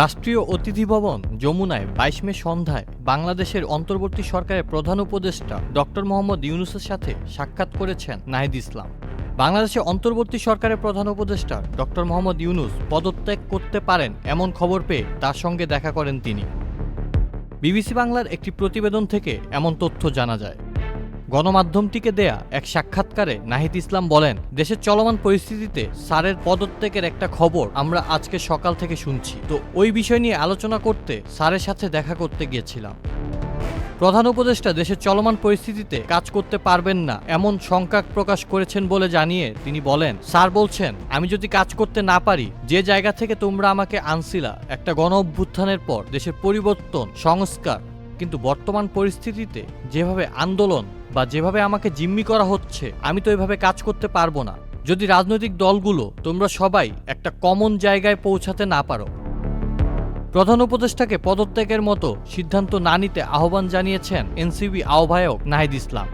রাষ্ট্রীয় অতিথি ভবন যমুনায় বাইশ মে সন্ধ্যায় বাংলাদেশের অন্তর্বর্তী সরকারের প্রধান উপদেষ্টা ডক্টর মোহাম্মদ ইউনুসের সাথে সাক্ষাৎ করেছেন নাহিদ ইসলাম। বাংলাদেশের অন্তর্বর্তী সরকারের প্রধান উপদেষ্টা ডক্টর মোহাম্মদ ইউনুস পদত্যাগ করতে পারেন এমন খবর পেয়ে তার সঙ্গে দেখা করেন তিনি। বিবিসি বাংলার একটি প্রতিবেদন থেকে এমন তথ্য জানা যায়। গণমাধ্যমটিকে দেয়া এক সাক্ষাৎকারে নাহিদ ইসলাম বলেন, দেশের চলমান পরিস্থিতিতে স্যারের পদত্যাগের একটা খবর আমরা আজকে সকাল থেকে শুনছি। তো ওই বিষয় নিয়ে আলোচনা করতে স্যারের সাথে দেখা করতে গিয়েছিলাম। প্রধান উপদেষ্টা দেশের চলমান পরিস্থিতিতে কাজ করতে পারবেন না, এমন শঙ্কা প্রকাশ করেছেন বলে জানিয়ে তিনি বলেন, স্যার বলছেন, আমি যদি কাজ করতে না পারি, যে জায়গা থেকে তোমরা আমাকে আনছিলা, একটা গণ অভ্যুত্থানের পর দেশের পরিবর্তন, সংস্কার, কিন্তু বর্তমান পরিস্থিতিতে যেভাবে আন্দোলন বা যেভাবে আমাকে জিম্মি করা হচ্ছে, আমি তো এভাবে কাজ করতে পারব না। যদি রাজনৈতিক দলগুলো তোমরা সবাই একটা কমন জায়গায় পৌঁছাতে না পারো। প্রধান উপদেষ্টাকে পদত্যাগের মতো সিদ্ধান্ত না নিতে আহ্বান জানিয়েছেন এনসিবি আহ্বায়ক নাহিদ ইসলাম।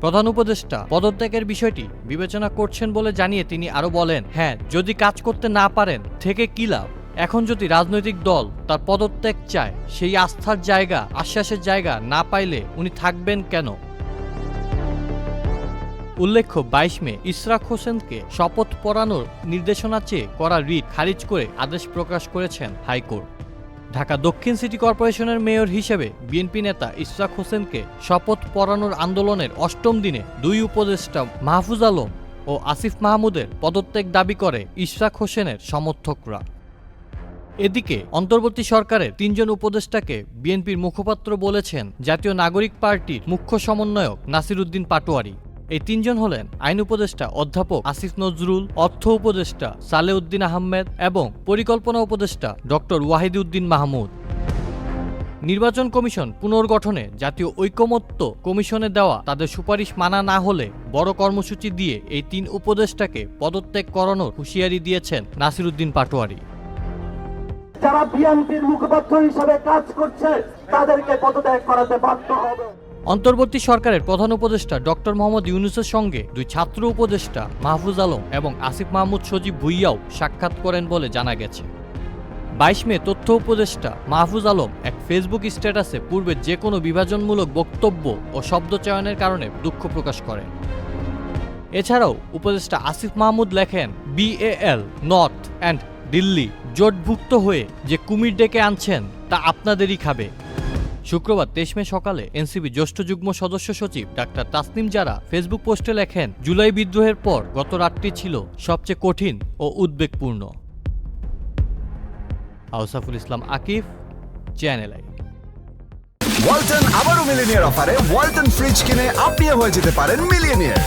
প্রধান উপদেষ্টা পদত্যাগের বিষয়টি বিবেচনা করছেন বলে জানিয়ে তিনি আরও বলেন হ্যাঁ যদি কাজ করতে না পারেন, থেকে কি লাভ? এখন যদি রাজনৈতিক দল তার পদত্যাগ চায়, সেই আস্থার জায়গা, আশ্বাসের জায়গা না পাইলে উনি থাকবেন কেন? উল্লেখ্য, বাইশ মে ইসরাক হোসেনকে শপথ পড়ানোর নির্দেশনা চেয়ে করা রিট খারিজ করে আদেশ প্রকাশ করেছেন হাইকোর্ট। ঢাকা দক্ষিণ সিটি কর্পোরেশনের মেয়র হিসেবে বিএনপি নেতা ইসরাক হোসেনকে শপথ পড়ানোর আন্দোলনের অষ্টম দিনে দুই উপদেষ্টা মাহফুজ আলম ও আসিফ মাহমুদের পদত্যাগ দাবি করে ইশরাক হোসেনের সমর্থকরা। এদিকে, অন্তর্বর্তী সরকারের তিনজন উপদেষ্টাকে বিএনপির মুখপাত্র বলেছেন জাতীয় নাগরিক পার্টির মুখ্য সমন্বয়ক নাসিরুদ্দিন পাটোয়ারি। এই তিনজন হলেন আইন উপদেষ্টা অধ্যাপক আসিফ নজরুল, অর্থ উপদেষ্টা সালেউদ্দিন আহমেদ এবং পরিকল্পনা উপদেষ্টা ডক্টর ওয়াহিদুদ্দিন মাহমুদ। নির্বাচন কমিশন পুনর্গঠনে জাতীয় ঐকমত্য কমিশনে দেওয়া তাদের সুপারিশ মানা না হলে বড় কর্মসূচি দিয়ে এই তিন উপদেষ্টাকে পদত্যাগ করানোর হুঁশিয়ারি দিয়েছেন নাসিরুদ্দিন পাটোয়ারি। যারা বিএনপির মুখপাত্র হিসাবে কাজ করছে, তাদেরকে পদত্যাগ করাতে বাধ্য হবে। অন্তর্বর্তী সরকারের প্রধান উপদেষ্টা ডক্টর মোহাম্মদ ইউনুসের সঙ্গে দুই ছাত্র উপদেষ্টা মাহফুজ আলম এবং আসিফ মাহমুদ সজীব ভুইয়াও সাক্ষাৎ করেন বলে জানা গেছে। বাইশ মে তথ্য উপদেষ্টা মাহফুজ আলম এক ফেসবুক স্ট্যাটাসে পূর্বে যে কোনো বিভাজনমূলক বক্তব্য ও শব্দ চয়নের কারণে দুঃখ প্রকাশ করেন। এছাড়াও উপদেষ্টা আসিফ মাহমুদ লেখেন বিএএল নর্থ অ্যান্ড দিল্লি জোটভুক্ত হয়ে যে কুমির ডেকে আনছেন, তা আপনাদেরই খাবে। শুক্রবার তেইশ মে সকালে এনসিবি জ্যেষ্ঠ যুগ্ম সদস্য সচিব ডাক্তার তাসনিম যারা ফেসবুক পোস্টে লেখেন, জুলাই বিদ্রোহের পর গত রাতটি ছিল সবচেয়ে কঠিন ও উদ্বেগপূর্ণ। Ausaful Islam Akif, channel I. Walton আবারও মিলিনিয়ার অফারে ওয়ালটন ফ্রিজ কিনে আপনিও হয়ে যেতে পারেন মিলিয়নিয়ার।